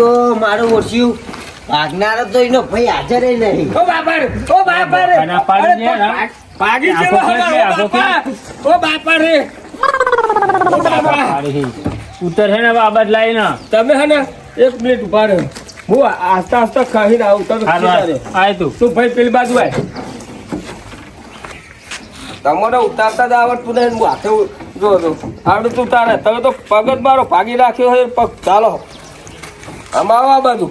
તો મારો ઓછ્યું ભાગનારો તો એનો ભાઈ હાજર નહીં. ઓ બાપર ઓ બાપર. ભાગી હવે, ઓ બાપા. ઓ બાપા રે ઉતર હે ને બાબત લાઈ ને તમે હે ને એક મિનિટ ઊભા રહો. હું આસ્તા આસ્તા ખાઈને આવું તમે. આય તું. તું ભાઈ પેલી બાજુ આય? તમને ઉતારતા જ આવડતું નહીં હું હાથે જો આવડતું તું તારે. તમે તો પગ જ મારો ભાગી રાખ્યો હોય પગ. ચાલો. આમાં આવા બાજુ.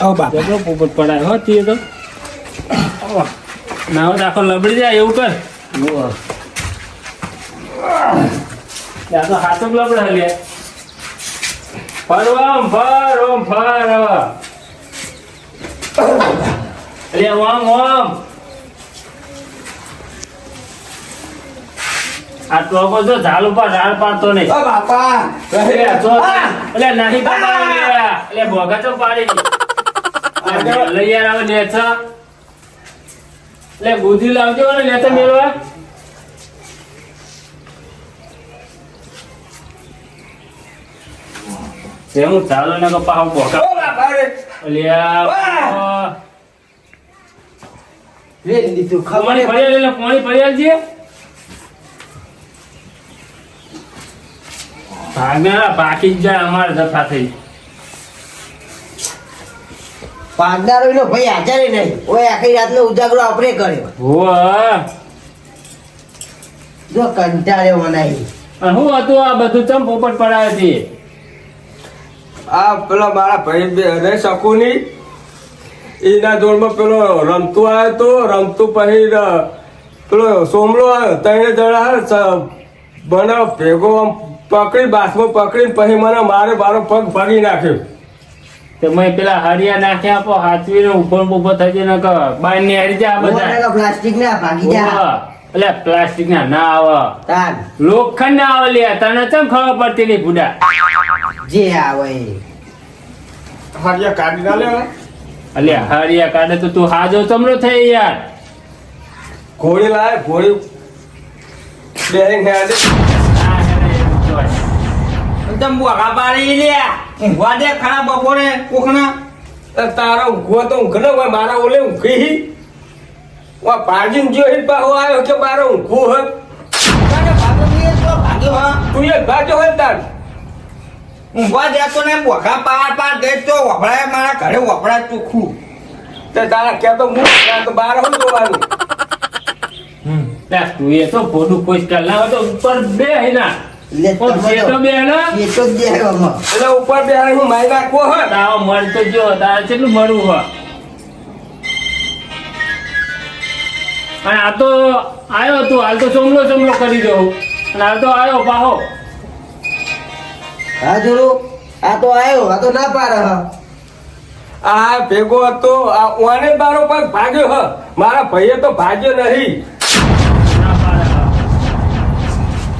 આવો બા જબરો પોપટ પડાય. હો તે તો. નાવ આખો લબડી જાય એવું કર. આ તો હાથો જ લબડે હે લે ફરવા ફર ઓમ ફર. અરે ઓમ ઓમ આ ટોકો જો ઝાલ ઉપર ઝાડ પાડતો નહીં. ઓ બાપા. અલે જો અલે નહીં બાપા અલે ભોગા તો પાડી લઈ યાર આવે લે છ. લે બુદ્ધિ લાવજો ને લે તો મેળવા. હું ચાલો ને પાહો ભોગા. ઓ બાપા રે. અલ્યા લે લીધું. ખમણી લે પાણી ભર્યા છે ભાગના પાકી જ જાય અમારે દફા થઈ ભાગનારો એનો ભાઈ હાજર નહીં. ઓય આખી રાતનો ઉજાગરો આપણે કર્યો. જો કંટાળ્યો મનાઈ અને હું હતું આ બધું ચમ પોપટ પડાય હતી આ પેલો મારા ભાઈ બે રહી શકું નહીં એના જોડમાં પેલો રમતું આવ્યો તો રમતું પછી પેલો સોમલો આવ્યો. ત્રણે જણા બનાવ ભેગો આમ પકડી બાસમાં પકડીને પછી મને મારે મારો પગ ભાગી નાખ્યો. તે મેં પેલા હરિયા નાખ્યા આપો હાથવીને ઉપર ઊભો થઈ જાય ને બાય ને હરી જા બધા. પ્લાસ્ટિક ના ભાગી જા. એટલે પ્લાસ્ટિક ના ના આવે. લોખંડ ના આવે લે તને ચમ ખબર પડતી નહીં બુડા જે આવે હરિયા કાઢી ના લે અલ્યા હરિયા કાઢે તો તું હાજો ચમરો થઈ યાર. ઘોડી લાય ઘોડી. બેરિંગ જોય. એકદમ બોગા પાડી લ્યા ઊંઘવા દે ખરા બપોરે કોકના તારો ઊંઘવો તો ઊંઘ હોય મારા ઓલે ઊંઘી વા ભાજીને જો હિત પાછો આવ્યો કે મારો ઊંઘવું હે? તો ભાગ્યો હા. તું એ ભાગ્યો હોય તાર. ઊંઘવા દેતો ને બોગા પાર પાર દે તો વપરાય મારા ઘરે, વપરાય ચૂખું તે તારા કહેતો હું ત્યાં તો બહાર હું જોવાનું. હમ. તું એ તો ભોડું કોઈ કર લાવો તો ઉપર બે હે ના. હે હું? જો તારે કેટલું મળવું અને આ તો આવ્યો તું હાલ તો ચોમલો ચોમલો કરી દઉં અને હાલ તો આવ્યો પાહો. હા જોડું આ તો આવ્યો આ તો ના પાર હા. આ ભેગો હતો આ ઓને બારો પગ ભાગ્યો હ? મારા ભાઈએ તો ભાગ્યો નહીં.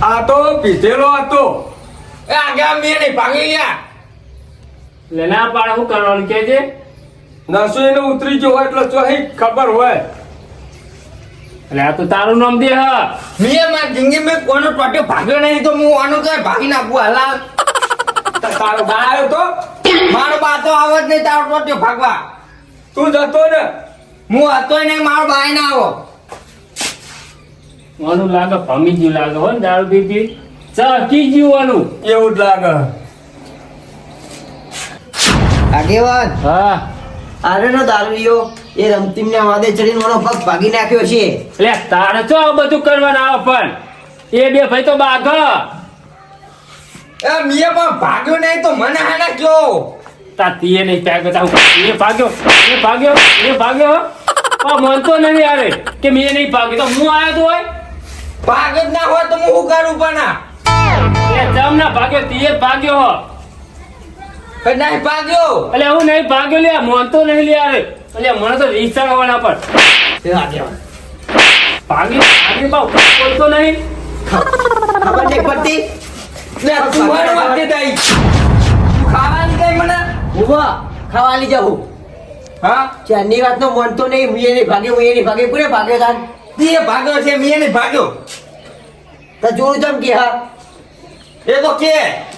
આ તો પીધેલો હતો. એ આગળ મેં નહીં ભાગી લ્યા એટલે ના પાડે શું કરવાનું કે છે? નસો એને ઉતરી ગયો હોય એટલે ચોહી ખબર હોય. એટલે આ તો તારું નામ દે હા. મેં મારી જિંદગી મેં કોનો ટોટે ભાગ્યો નહીં તો હું આનો કઈ ભાગી નાખું હલાલ? તો તારો બા આવ્યો તો? મારો બા તો આવો જ નહીં તારો ટોટે ભાગવા. તું જતો ને? હું હતો નહીં મારો બાય ના આવો. મને લાગે ભમી ગયું લાગે હો ને દારૂ પીતી ચકી ગયું આનું એવું જ લાગે. આગેવાન હા. આરે નો દારૂ એ રમતીમ ને વાદે ચડીને મારો પગ ભાગી નાખ્યો છે. એટલે તારે તો આ બધું કરવાનું આવો પણ? એ બે ભાઈ તો બાઘ. એ મેં પણ ભાગ્યો નહીં તો મને હાના કયો તા તીએ નહીં ત્યાં તા એ ભાગ્યો એ ભાગ્યો એ ભાગ્યો. આ મનતો નહીં આરે કે મેં નહીં ભાગ્યો. તો હું આવ્યો તો હોય? ભાગ જ ના હોય તો હું શું કરું પણ જમ ના ભાગ્યો તીએ ભાગ્યો હો. નહીં ભાગ્યો? એટલે હું નહીં ભાગ્યો લે મનતો નહીં લે યાર એટલે મને તો ઈચ્છા કરવાના પર. ભાગ્યો ભાગ્યો બાપ બોલતો નહીં. ખબર નહીં પડતી લે તું મારો વાતે દઈ ખાવાની કઈ મને? ઊભા ખાવા જાઉં. હા? ચારની રાતનો મનતો નહીં મુએ નહીં ભાગ્યો નહીં ભાગ્યો. પૂરે ભાગ્યો તાન. તે ભાગ્યો છે મેં નહીં ભાગ્યો. તો જોડું ચમ કે હા એ તો કે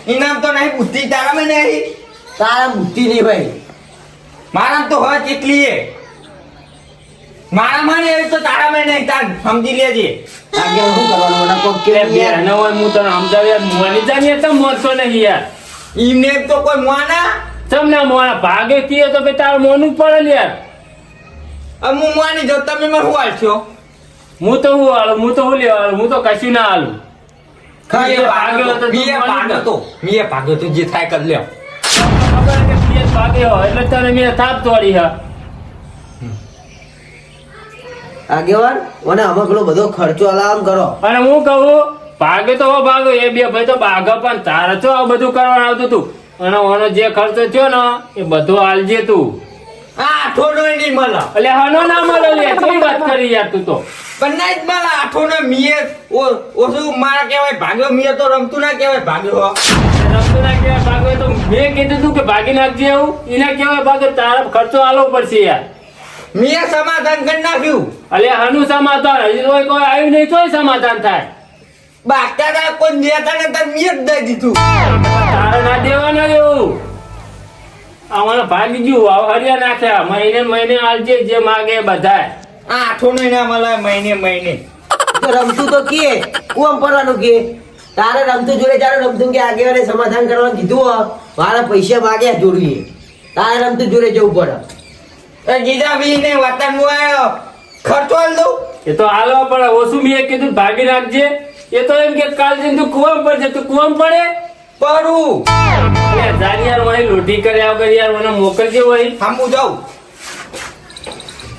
ઇનામ તો નહીં બુદ્ધિ તારામાં નહીં. તારા બુદ્ધિ નહીં ભાઈ. મારામાં તો હોય કેટલી એ. મારામાં નહીં તો તારામાં નહીં. તાર સમજી લેજે. આગળ શું કરવાનું? મને કોક કે બેનો હોય હું તને સમજાવી યાર. મોની જાણીએ તો મોરતો નહીં યાર. ઈમને તો કોઈ મોના તમને મોણા ભાગે કીએ તો ભાઈ તારું મોનું પડે યાર. હું મોની જો તમે મને શું આલશો હું તો હું હાલું હું તો હું લેવા હું તો કશું ના હાલું. મીએ ભાગ્યો તો મીએ ભાગ્યો તો મીએ ભાગ્યો તો જે થાય કર લ્યો. ખબર કે પિયર ભાગે એટલે તને મેં થાપ તોડી હા આગેવાન મને અમે બધો ખર્ચો અલામ કરો. અને હું કહું ભાગે તો હો ભાગો એ બે ભાઈ તો ભાગો પણ તારે તો આ બધું કરવાનું આવતું હતું. અને ઓનો જે ખર્ચો થયો ને એ બધો હાલજે તું. આ થોડો નહીં મળે. એટલે હનો ના મળે લે વાત કરી યાર તું તો? પણ નહીં જ મળે આઠો ને ઓ- ઓછું મારા કહેવાય ભાગ્યો મીએ તો રમતું ના કહેવાય ભાગ્યો રમતું ના કહેવાય ભાગ્યો તો મેં કીધું તું કે ભાગી નાખજે એવું એને કહેવાય ભાગ તારા ખર્ચો આલો પડશે યાર. મીએ સમાધાન કરી નાખ્યું. અલે હાનું સમાધાન? હજી તો કોઈ આવ્યું નહીં તોય સમાધાન થાય. બાકી કોઈ નેતા ને તાર મીએ જ દઈ દીધું. તારે ના દેવાના એવું. અમારે ભાગી ગયું હરિયા નાખ્યા મહિને મહિને આલજે જે માગે બધાય. આઠો નહીં મળે મહિને મહિને. રમતું તો કે કુવામ પરવાનું કે તારે રમતું જોડે તારે રમતું કે આગેવાને સમાધાન કરવાનું કીધું હો મારા પૈસા માગ્યા જોડીએ તારે રમતું જોડે જવું પડે. ગીધા ગીતા બી ને વતન આવ્યો ખર્ચો દઉં? એ તો હાલવા પડે. ઓછું મેં કીધું? ભાગી રાખજે. એ તો એમ કે કાલ જઈને તું કુવામ પડશે તું કુવામ પડે? પડું. યાર મને લોટી કર્યા વગર યાર મને મોકલજે હોય હામું જાઉં.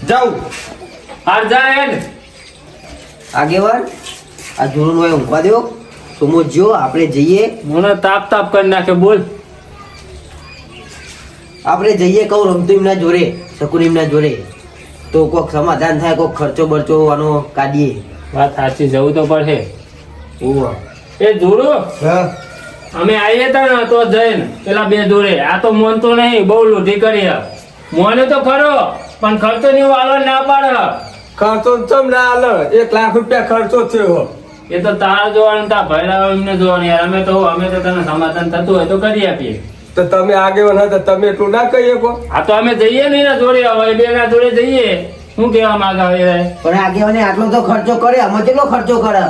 જાઉં. હાર આગેવાન આ જોડું હોય ઊંઘવા દો સુમો જો આપણે જઈએ. મને તાપ તાપ કરી નાખે બોલ. આપણે જઈએ કહું રમતું એમના જોડે શકુન એમના જોડે. તો કોઈક સમાધાન થાય કોઈક ખર્ચો બરચો આનો કાઢીએ. વાત સાચી જવું તો પડશે. એ જોડો હા. અમે આવીએ તા ને તો જઈને પેલા બે જોડે. આ તો મોન તો નહીં બહુ લોઢી કરી. મોને તો ખરો પણ ખર્ચો ની વાળો ના પાડે ખર્ચો ચમ ના હાલ. એક લાખ રૂપિયા ખર્ચો થયો. એ તો તારા જોવાનું તા ભૈરા એમને જોવાનું. યાર અમે તો અમે તો તને સમાધાન થતું હોય તો કરી આપીએ. તો તમે આગેવાન હતા તમે એટલું ના કહી શકો? આ તો અમે જઈએ ને એના જોડે હવે બે ના જોડે જઈએ. શું કેવા માંગે હવે? પણ આગેવાને આટલો તો ખર્ચો કરે અમે કેટલો ખર્ચો કરે?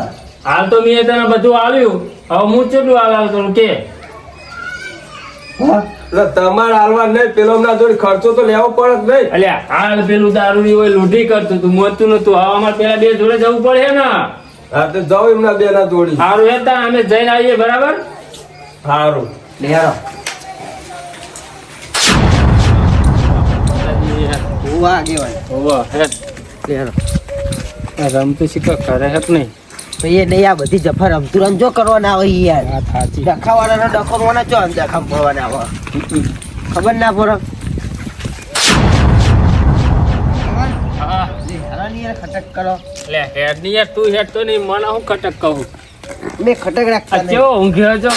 હાલ તો મેં તને બધું આવ્યું હવે હું કેટલું હાલ તો કે? હા? એટલે તમારે હાલવા નહીં પેલો ના જોડે ખર્ચો તો લેવો પડે જ નહીં. એટલે હાલ પેલું દારૂ હોય લૂંટી કરતું તું મોતું નતું હવામાં પેલા બે જોડે જવું પડે ને હા તો જાઓ એમના બે ના જોડી સારું હેતા અમે જઈને આવીએ બરાબર? સારું લે હાલો. હું આગેવાન હોવા હે. લે રમતું શીખો કરે હેત નહીં? તો એ નહીં આ બધી કરવાના આવે યાર. ડખાવાળાનો ચો આમ ડખા પડવાના આવે ખબર ના પડે. ખટક કરો. હેડની યાર તું હેડ તો નહીં મને હું ખટક કહું? મેં ખટક રાખતા. કેવો ઊંઘ્યો છો?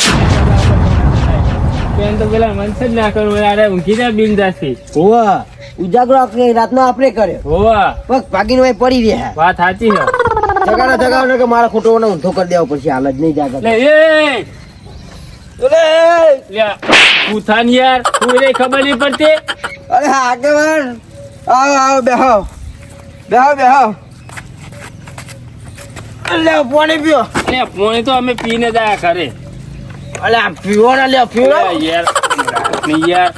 પેન તો પેલા મનસે જ ના કરું અરે ઊંઘી જાય બિંદાસી. હોવા. ઉજાગરો રાતનો આપણે કર્યો. હોવા. પગ ભાગીને પડી રહ્યા. વાત સાચી છે. જગાડો જગાડો કે મારા ખોટો ને ઊંધો કરી દેવો પડશે હાલ જ નહીં જાગર લે એ લે પૂથાન યાર તું એને ખબર નહીં પડતી? અરે હા આગેવાન. આવો આવો બેહો. બેહો બેહો. લે પાણી પીઓ. લે પાણી તો અમે પીને જાય ઘરે અલે આ પીવો ને લે પીવો. યાર નહીં યાર.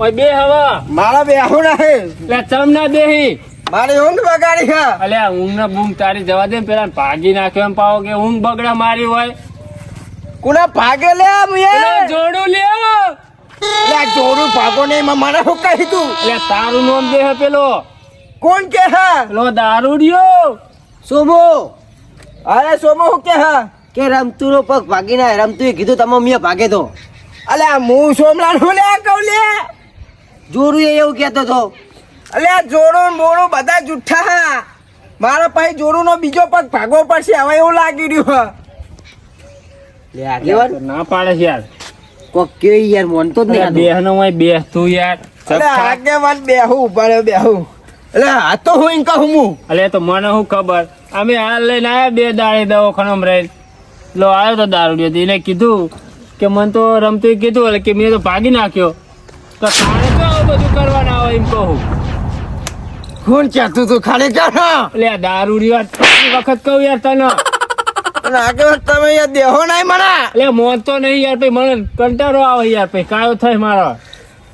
ઓય બે હવા. મારા બેહો ના હે લે ચમ ના બેહી? મારી ઊંઘ બગાડી છે. અલે આ ઊંઘ ને બૂંઘ તારી જવા દે પેલા ભાગી નાખ્યો એમ પાવો કે ઊંઘ બગડા મારી હોય. કુના ભાગે લે આમ પેલો જોડું લે લે જોડું ભાગો ને એમાં મને શું કહી તું? એટલે તારું નામ જે હે પેલો. કોણ કે હા? પેલો દારૂડિયો. સોમો અરે સોમો શું કે હે? કે રમતું નો પગ ભાગી ના રમતું એ કીધું તમે મિયા ભાગે તો. અલે આ હું સોમલા નું લે કહું લે જોરું એ એવું કહેતો તો. અલે આ જોડું મોડું બધા જુઠ્ઠા હા. મારા પાસે જોડું નો બીજો પગ ભાગવો પડશે હવે એવું લાગી રહ્યું લે ના પાડે છે યાર. કોક કે યાર મોનતો જ નહીં બેહ નો હોય બેહ તું યાર. અલે આગેવાન બેહું ઊભા રહ્યો બેહું. એટલે આ તો હું ઇન્કા કહું હું અલે તો મને હું ખબર? અમે હાલ લઈને આયા બે દાડે દવાખાનામાં રહી લો આવ્યો તો દારૂ એને કીધું કે મને તો રમતું કીધું એટલે કે મેં તો ભાગી નાખ્યો. તો તારે તો આવું બધું કરવાના હોય એમ કહું? કોણ કહેતું તું ખાલી કર લે દારૂ ની વાત વખત કહું યાર તને. અને આગળ તમે યાર દેહો નહીં મને લે મોત તો નહીં યાર ભાઈ મને કંટારો આવે યાર ભાઈ કાયો થાય મારો.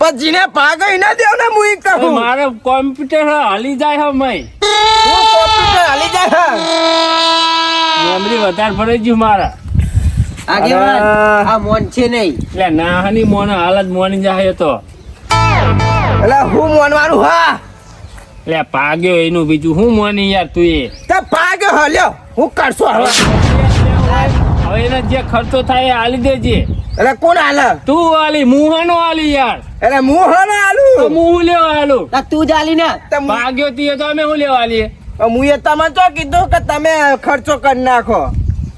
પછી ને પાગો ના દેવ ને હું ઈ કહું. મારે કોમ્પ્યુટર હાલી જાય હે મય કોમ્પ્યુટર હાલી જાય હે. મેમરી વધારે ભરાઈ ગયું મારા. આગેવાન આ મોન છે નહીં. એટલે નાની મોન હાલત મોની જાય તો. એટલે હું મોનવાનું હા. એટલે પાગ્યો એનું બીજું. શું મોની યાર તું એ. તે ભાગ્યો હલ્યો હું કરશો હવે. હવે એને જે ખર્ચો થાય એ હાલી દેજે. એટલે કોણ હાલ તું હાલી મુહાનો હાલી યાર. એટલે મોહન આલું? તો હાલું હું હું લેવા હાલું તું જ હાલી ને. પાગ્યો તીએ તો અમે હું લેવા હાલીએ હું એ તમને તો કીધું કે તમે ખર્ચો કરી નાખો.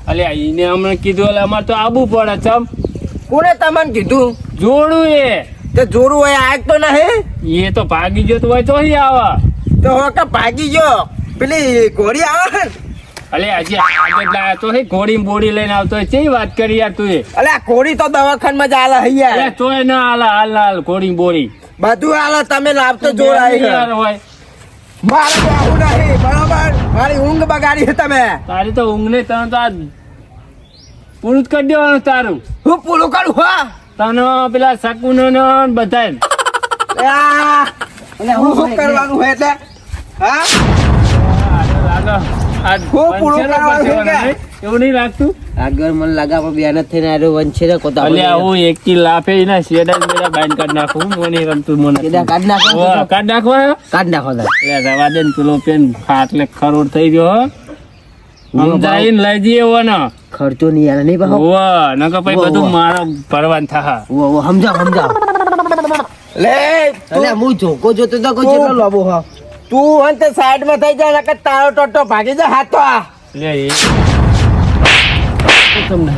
અલ્યા એને અમને કીધું એટલે અમારે તો આબુ પડે ચમ. કોને તમને કીધું? જોડું એ. તે જોરું હોય આજ તો નહીં? એ તો ભાગી ગયો તો હોય તો અહીં આવા. તો હો ભાગી ગયો. પેલી ઘોડી આવે અલે હજી આગળ લાયા તો હે ઘોડી બોડી લઈને આવતો ચેવી વાત કરી યાર તું એ? અલે આ ઘોડી તો દવાખાનમાં જ અલે હૈયા તોય ના આલે હાલ હાલ ઘોડી બોડી. બધું આલે તમે લાવતો જોડાઈ યાર હોય. મારે બેહું નહીં બરાબર? મારી ઊંઘ બગાડી છે તમે. તારી તો ઊંઘ ને તને તો આ પૂરું જ કરી દેવાનું તારું. હું પૂરું કરું હા. તને પેલા શકુનો ને બધા એટલે હું શું કરવાનું હોય એટલે? હા? હું પૂરું કરવાનું છે કે? એવું નહીં લાગતું? આગળ મને લાગા પણ બેન થઈને આરો વંશે ને કોતા અલ્યા હું એક કી લાફે ના શેડા બેડા બાંધ કાઢ નાખું મને રમતું મને સીધા કાઢ નાખો કાઢ નાખો કાઢ નાખો એટલે રવા દે ને પેલો પેન ખરોડ થઈ ગયો સમજાવીને લઈ જઈએ એવો ને ખર્ચો નહીં યાર નહીં નકર પછી બધું મારો ભરવાન થા. ઓ સમજાવ સમજાવ. લે અલે હું જોકો જોતો તો કોઈ કેટલો લોબો હા. તું અંતે સાઈડમાં થઈ જા નકર તારો ટોટો ભાગી જા હાથો આ. લે એ. તમને?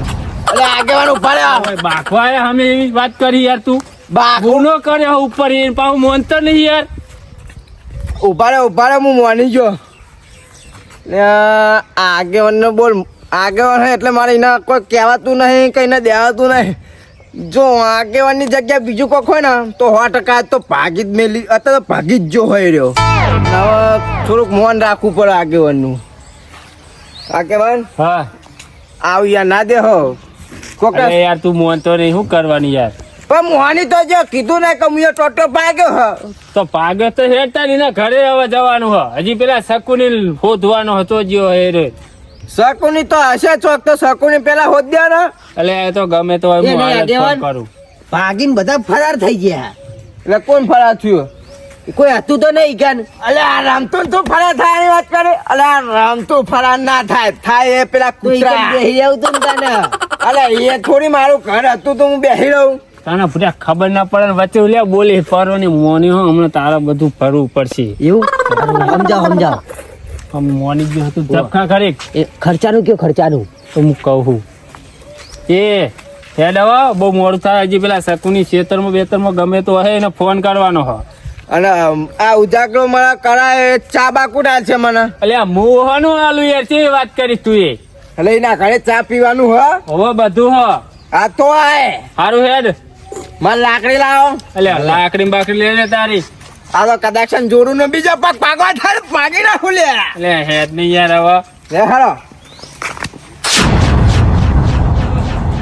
અલે આગેવાન ઊભા રહ્યો. બાખવા આયા અમે એવી વાત કરી યાર તું. બાકુ ગુનો કર્યો ઉપર એ પાછું મોનતો નહીં યાર. ઊભા રહ્યો ઊભા હું મોની જો ને આગેવાન બોલ આગેવાન હે એટલે મારે એના કોઈ કહેવાતું નહીં કઈ ને દેવાતું નહીં. જો આગેવાનની જગ્યાએ બીજું કોક હોય ને તો સો ટકા તો ભાગી જ મેલી અત્યારે તો ભાગી જ જો હોય રહ્યો. હવે થોડુંક મોન રાખવું પડે આગેવાનનું. આગેવાન? હા. આવ યાર ના દે હો. કોક યાર તું મોનતો નહીં શું કરવાની યાર? પણ મોહાની તો જો કીધું ને કે હું ટોટો ભાગ્યો હ. તો પાગે તો હેઠતા નહીં ને ઘરે હવે જવાનું હો. હજી પેલા શકુની શોધવાનો હતો જ્યો હે રે શકુની તો હશે ચોક તો શકુની પેલા હોદ દે ને. એટલે એ તો ગમે તો હોય હું કરું. ભાગીને બધા ફરાર થઈ ગયા. એટલે કોણ ફરાર થયું? કોઈ હતું તો નહીં કે અલે આ રામતો તો ફરાર થાય એની વાત કરે. અલે આ રામતો ફરાર ના થાય. થાય એ પેલા કૂતરા. બેહી રહ્યું તું તને. અલે એ થોડી મારું ઘર હતું તો હું બેહી રહું. તને પૂરા ખબર ના પડે વચ્ચે લે બોલી ફરવાની મોની હો હમણાં તારા બધું ફરવું પડશે. એવું? સમજાવ સમજાવ. મોની ગયું હતું ધબકા ખરી એ ખર્ચાનું કયો ખર્ચાનું? તો હું કહું એ હેડ હવે બહુ મોડું થાય. હજી પેલા શકુની ખેતરમાં બેતરમાં ગમે તો હે એને ફોન કરવાનો હો. અને આ ઉજાગરો મારા કરાય ચા બાકુડા છે મને. એટલે આ મોહનું આલુ યાર છે વાત કરી તું એ? એટલે એના ઘરે ચા પીવાનું હ? હવે બધું હો. આ તો આય સારું હેડ. મારે લાકડી લાવો. એટલે લાકડી બાકડી લઈને તારી. આ તો કદાચ જોડું ને બીજો પગ પાગવા થાય પાગી નાખું લે એટલે હેડ નહીં યાર હવે. લે હાલો.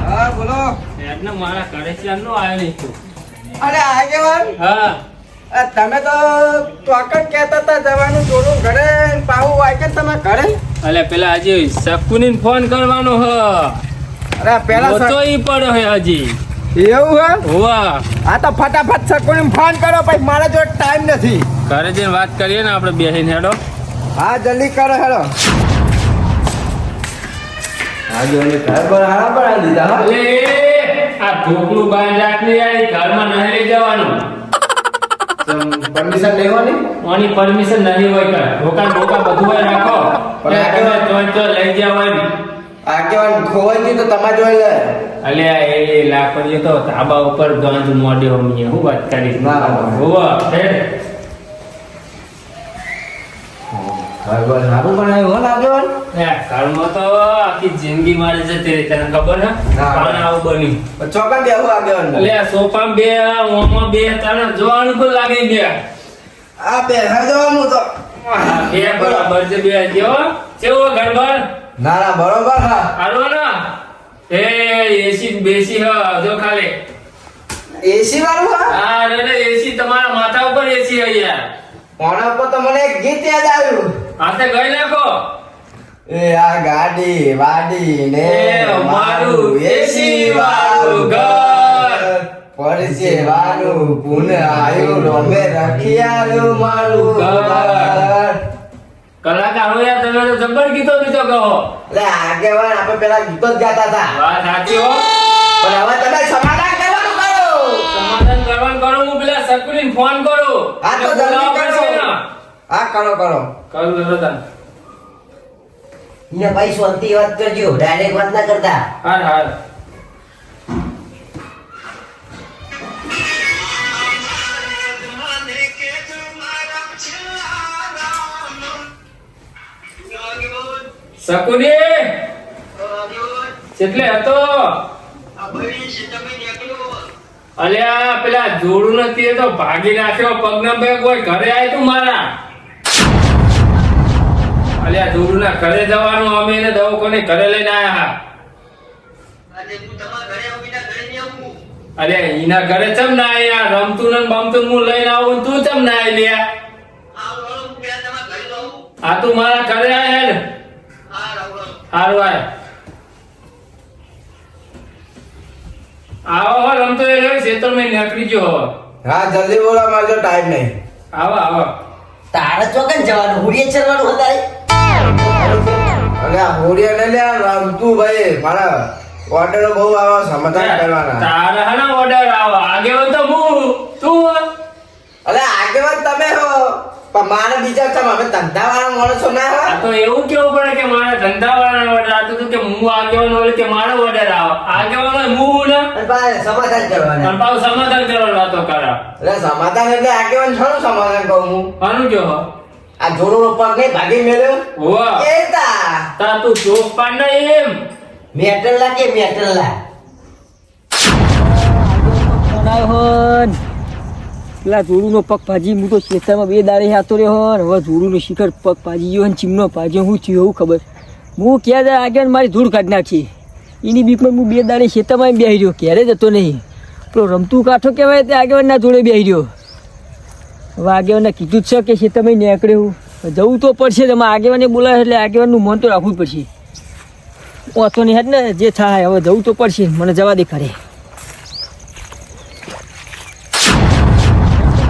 હા બોલો. હેડ ને મારા ઘરે ચાલનો આવ્યો નહીં તું. અરે આગેવાન હા. તમે તો ચોકન કહેતા હતા જવાનું જોડું ઘરે પાવું પાહુ વાય કે તમે ઘરે? અલે પેલા હજી શકુની ફોન કરવાનો હ. અરે પેલા તો ઈ પડ્યો હે હજી. એવું હે? હોવા. આ તો ફટાફટ સકોને ફોન કરો પછી મારા જોડે ટાઈમ નથી. ઘરે જઈને વાત કરીએ ને આપણે બેસીને હેડો. હા જલ્દી કરો એટલે આ ઢોકલું બહાર રાખલી આ ઘરમાં નહીં લઈ જવાનું. પરમિશન લેવાની? આની પરમિશન નહીં હોય કાંઈ. ઢોકા બોકા બધું હોય રાખો. પણ જોઈ તો લઈ ગયા હોય ને. આગેવાન ખોવાઈ ગયું તો તમારે જોઈ લે. અલ્યા એ લાકડીઓ તો ધાબા ઉપર ગાંધ મોડ્યો હમીએ. હું વાત કરીશ. હોવા હેડ બરાબર સારું બનાવ્યું હો આગેવાન હે, ઘરમાં તો આખી જિંદગી મારી જતી રહી તને ખબર હે? પણ આવું બન્યું. ચોકા બેહો આગેવાન એટલે આ બે ઓમાં બે તને જોવાનું પણ લાગી ગયા આ બે હજો તો. બે બરાબર છે બે. જો કેવો ગડબડ ના ના બરોબર હા. હાલો ને એ એસી બેસી હજો જો ખાલી. એસી વાળું હા? અરે એસી તમારા માથા ઉપર એસી હે યાર. ઓના પર તો મને એક ગીત યાદ આવ્યું. હાથે ગઈ નાખો. એ આ ગાડી વાડી ને મારું એસી વાળું ઘર. પરસે વાળું પુન આયો રોમે રખિયાલું મારું ઘર. કલાકાર યાર તમે તો જબ્બર ગીતો બીતો કહો. એટલે આગેવાન આપણે પેલા ગીતો જ ગાતા હતા. વાત સાચી હો. પણ હવે તમે સમાધાન કરવાનું કરો. સમાધાન કરવાનું કરો હું પેલા સકુલીને ફોન કરું. હા તો જલ્દી કરો. હા કરો કરો. કરું કરો તાન. ને ભાઈ શાંતિ વાત કરજો ડાયરેક્ટ વાત ના કરતા. હા હાર સકુલી કેટલે હતો? અલ્યા, પેલા જોડું નથી તો ભાગી નાખ્યો. પગ બે કોઈ ઘરે આય તું મારા? અલ્યા જોડું ના ઘરે જવાનું, અમે એને દવાખાને ઘરે લઈને આયા. અરે એના ઘરે ચમ ના આયા? રમતું ને બમતું હું લઈને આવું તું ચમ ના આય લ્યા આ તું મારા ઘરે આયા હેડ હારું આય આવો હો રમતો એ રહ્યો ખેતરમાં નીકળી ગયો હવે. હા જલ્દી બોલો મારો ટાઈમ નહીં. આવો આવો. તારે ચોકન જવાનું? હુડીએ ચરવાનું હતા અરે આ ને લે રમતું ભાઈ મારા ઓર્ડર બહુ આવા સમાધાન કરવાના. તારા હના ઓર્ડર આવો? આગેવાન તો હું તું અરે આગેવાન તમે હો. પણ મારે બીજા તમે અમે ધંધા વાળા માણસો ના આ હોય તો એવું કેવું પડે કે મારા ધંધા વાળા ઓર્ડર આવતો હતું કે હું આગેવાન હોય કે મારો ઓર્ડર આવો? આગેવાનો હોય હું ને? સમાધાન કરવાના. પણ પાછું સમાધાન કરવાની વાતો કરા. એટલે સમાધાન એટલે આગેવાન થોડું સમાધાન કહું હું? આનું જો આ જોડો પગ નહીં ભાગી મેલ્યો? હોવા. એ તા. તા તું ચોક પાડ ના એમ. મેટરલા કે મેટરલા? પેલા જોડુનો પગ ભાજી હું તો ખેતરમાં બે દાડે હાથો રહ્યો હો ને હવે જોડુનો શિખર પગ ભાજી ગયો ચીમનો ભાજ્યો હું થયું એવું ખબર. હું ક્યાં જાય? આગળ મારી ધૂળ કાઢી નાખી. એની બીકમાં હું બે દાડે ખેતરમાં બેહી રહ્યો. ક્યારે જતો નહીં. પેલો રમતું કાંઠો કહેવાય તે આગેવાનના જોડે બેહી રહ્યો. હવે આગેવાનને કીધું જ છે કે ખેતરમાં નીકળ્યું જવું તો પડશે તમે આગેવાને બોલાવે એટલે આગેવાનનું મન તો રાખવું પડશે. ઓછો નહીં ને, જે થાય. હવે જવું તો પડશે. મને જવા દે ખરે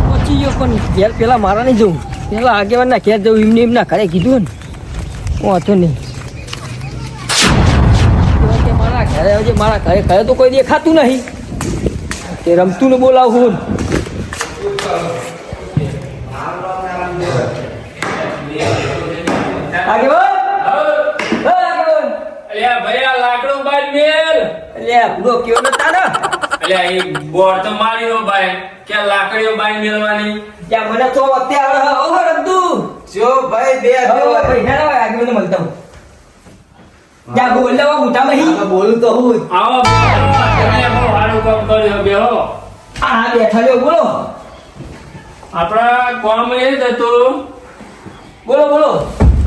પહોંચી ગયો પણ ઘેર પેલા મારા નહીં જવું પેલા આગેવાનના ઘેર જવું એમને એમના ઘરે કીધું ને. વાંધો નહીં. કે મારા ઘરે આવજે મારા ઘરે ઘરે તો કોઈ દેખાતું નહીં. તે રમતું ને બોલાવું આગેવાન? હે ભાઈ બાર મેલ. અલ્યા પૂરો કેવો નતા ને? અલ્યા એ બોર તો માર્યો ભાઈ. કે લાકડીઓ બાઈ મેલવાની ત્યાં મને તો અત્યારે આવડે રમતું જો ભાઈ બે પૈસા ના હોય આગળ મળતા હું. જા બોલવા મોટા મહી આ બોલું તો હું આવો તમે બહુ સારું કામ કર્યો બે હો આ બેઠા લ્યો બોલો. આપણા કોમ એ જ હતું. બોલો બોલો.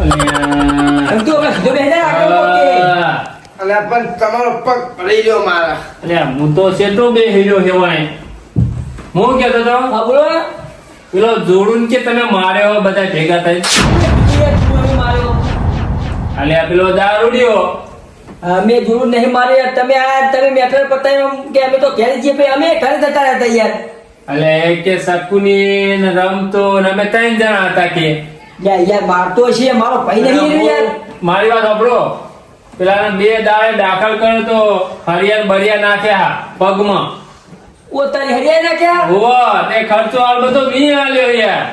અલ્યા. તો આપણે જો બેસી આગળ ઓકે. અલ્યા, અને પણ તમારો પગ પડી ગયો મારા. અલ્યા, હું તો સેટો બે હીરો હેવાય. હું કેતો તો હા બોલો પેલો જોડું કે તમે માર્યો બધા ભેગા થઈ અને પેલો દારૂડિયો. અમે જોડું નહીં મારે તમે આ તમે મેટર પતાવ્યો કે અમે તો ઘેર જઈએ ભાઈ અમે ઘરે જતા રહેતા યાર. એટલે કે શકુની ને રમતો ને અમે ત્રણ જણા હતા કે. યાર યાર મારતો છે મારો ભાઈ નહીં યાર. મારી વાત સાંભળો. પેલા બે દાડે દાખલ કર્યો તો હરિયાણ બરિયા નાખ્યા પગમાં. ઓ તારી હરિયા ના ક્યાં? ઓ તે ખર્ચો આલ બધો મી આલ્યો યાર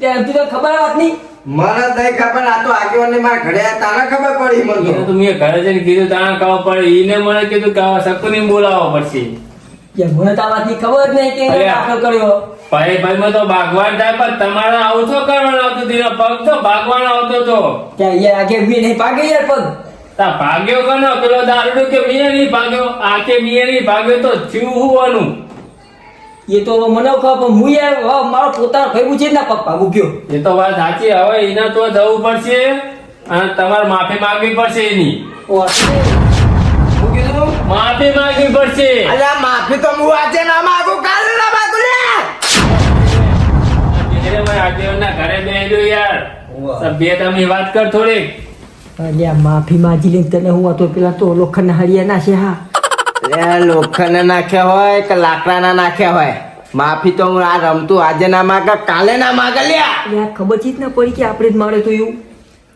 તે તું તો ખબર વાત નહીં મારા દઈ ખબર આ તો આગેવાને મારા ઘરે તારા ખબર પડી મને તો. તો મેં ઘરે જઈને કીધું તાણે કાવ પડે. ઈને મને કીધું કે સકુને બોલાવો પડશે. કે મને તો વાતની ખબર જ નહીં કે આખો દાખલ કર્યો. ભાઈ ભાઈ મે તો ભાગવાન થાય પણ તમારે આવું તો કરવાનું આવતું તેનો પગ તો ભાગવાનો આવતો તો કે યાર આગે બી નહીં પાકે યાર પગ તા ભાગ્યો કનો પેલો દારૂડો કે મિયે નહીં ભાગ્યો? આ કે મિયે નહીં ભાગ્યો તો જીવ હોવાનું એ તો હવે મને ખબર પણ હું યાર મારો પોતાનો ભાઈ છે ના પપ્પા ઉગ્યો ગયો. એ તો વાત સાચી હવે એના તો જવું પડશે અને તમારે માફી માંગવી પડશે એની. માફી માંગવી પડશે. અલ્યા માફી તો હું આજે ના માંગુ કાલે ના માંગુ લે! મેં ઘરે બેહ્યો યાર. બે તમે વાત કર થોડીક. અલ્યા માફી માજી લઈને તને હું હતો પેલા તો લોખંડ હળિયા નાખે છે હા લે લોખંડ નાખ્યા હોય કે લાકડાના નાખ્યા હોય માફી તો હું આ રમતું આજે ના માંગે કાલે ના માંગે લ્યા અલ્યા ખબર છે ના પડી કે આપણે જ મારે તો એવું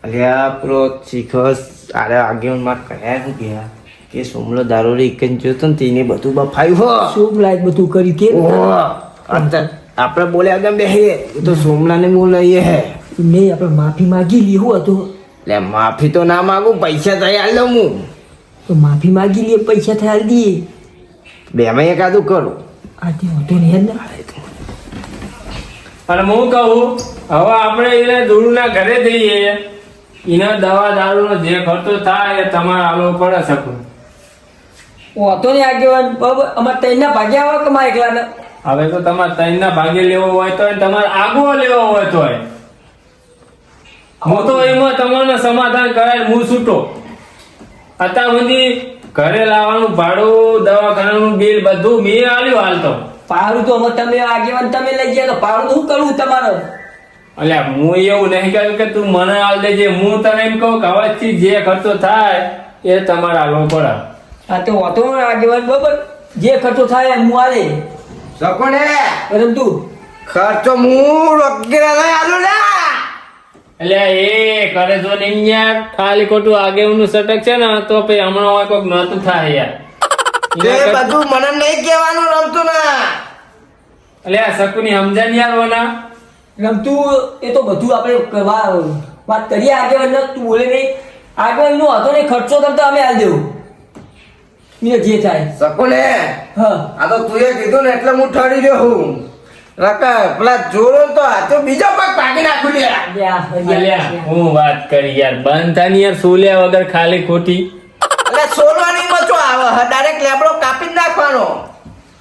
અલ્યા પ્રો શીખસ આરે આગેવાનમાં કયા શું ગયા કે સોમલો દારૂડી એક જ જોતો ને તેને બધું બફાયું હો શું લાયક બધું કર્યું કે. અંતર આપણે બોલે આગળ બેહીએ તો સોમલા ને બોલાઈએ હે નહીં આપણે માફી માંગી લીધું હતું લે માફી તો ના માગું પૈસા તૈયાર લઉં હું. તો માફી માંગી લઈએ પૈસા થાય દઈએ બેમાં એકાદું કરું. આજે હતો ને યાર ને. અને હું કહું હવે આપણે એને દૂરના ઘરે જઈએ. એના દવા દારૂનો જે ખર્ચો થાય એ તમારે આલો પડે શકું હોતો નહીં ને આગેવાન અમારે ત્રણના ભાગ્યા આવે કે મારા એકલાના? હવે તો તમારે ત્રણના ભાગે લેવો હોય તો તમારે આગવો લેવો હોય તો હું તો એમાં તમારું સમાધાન કરાય હું છૂટો. અત્યાર સુધી ઘરે લાવવાનું ભાડું દવાખાનાનું બિલ બધું મેં આલ્યું હાલ તો. પારું તો હવે તમે આગેવાન તમે લઈ ગયા તો પારું શું કરવું તમારે? અલ્યા હું એવું નહીં કહ્યું કે તું મને હાલ દેજે હું તને એમ કહું કે હવેથી જે ખર્ચો થાય એ તમારે હાલવો પડે આ તો હોતો ને આગેવાન બરોબર. જે ખર્ચો થાય એમ હું આલે. સકોને પરંતુ ખર્ચો હું વગેરે નહીં આલું લે. એટલે એ કરે તો ને યાર ખાલી ખોટું આગેવનું સટક છે ને તો પછી હમણાં હોય કોઈક નતું થાય યાર. કરતા- બધું મને નહીં કહેવાનું રમતું ના. એટલે આ શકુની સમજણ યાર વના રમતું એ તો બધું આપણે કરવા વાત કરીએ આગળ ને તું બોલે નહીં. આગેવાન નો હતો ને ખર્ચો કરતા અમે હાલ દેવું. જે થાય. સકોને હા. આ તો તું એ કીધું ને એટલે હું ઠરી રહ્યો હું. રકા પેલા જોરો તો આ તો બીજો પગ પાકી નાખું લે. હું વાત કરી યાર બંધ યાર સોલ્યા વગર ખાલી ખોટી. એટલે સોલવાની મચો આવે? ડાયરેક્ટ લેબડો કાપી નાખવાનો.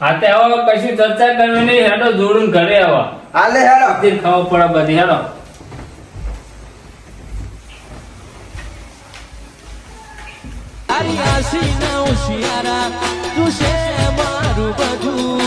હા તે હવે કશું ચર્ચા કરવી નહીં. હેડો જોડું ઘરે આવો. હાલે હેડો. તીર ખાવ પડે બધી હેડો. આરિયાસી ના હોશિયારા તું છે મારું બધું.